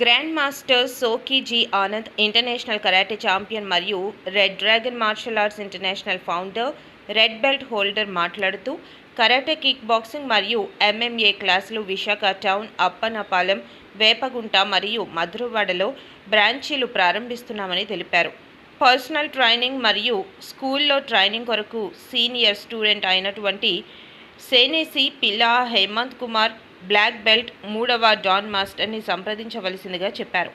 Grand master సోకి G Anand international karate champion మరియు red dragon martial arts international founder red belt holder మాట్లాడుతూ karate kick boxing మరియు MMA క్లాసులు Visakha town Appanapalem Vepagunta మరియు మధురవాడలో బ్రాంచీలు ప్రారంభిస్తున్నామని తెలిపారు పర్సనల్ ట్రైనింగ్ మరియు స్కూల్లో ట్రైనింగ్ కొరకు సీనియర్ స్టూడెంట్ అయినటువంటి sensei Pilla Hemanth Kumar black belt మూడవ డాన్ మాస్టర్ని సంప్రదించవలసిందిగా చెప్పారు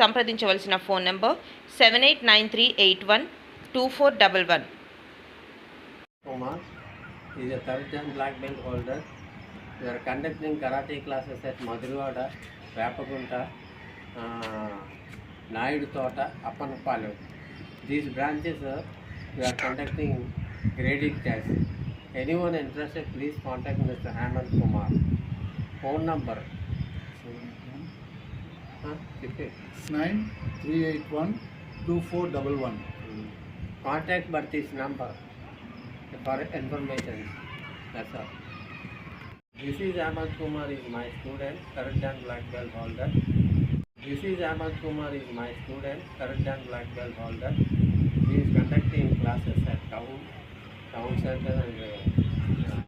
సంప్రదించవలసిన phone number seven eight nine three eight one two four double one is a third dan black belt holder. We are conducting karate classes at Madurwada, Vapagunta, uh, Naidu Tota, Apanapalu. These branches uh, we are conducting grading tests. Anyone interested, please contact Mr. Haman Kumar. Phone number 9381-2411. Contact Bharti's number for information. That's all. This is Ahmad Kumar is my student, current and black belt holder. He is conducting classes at town center and uh,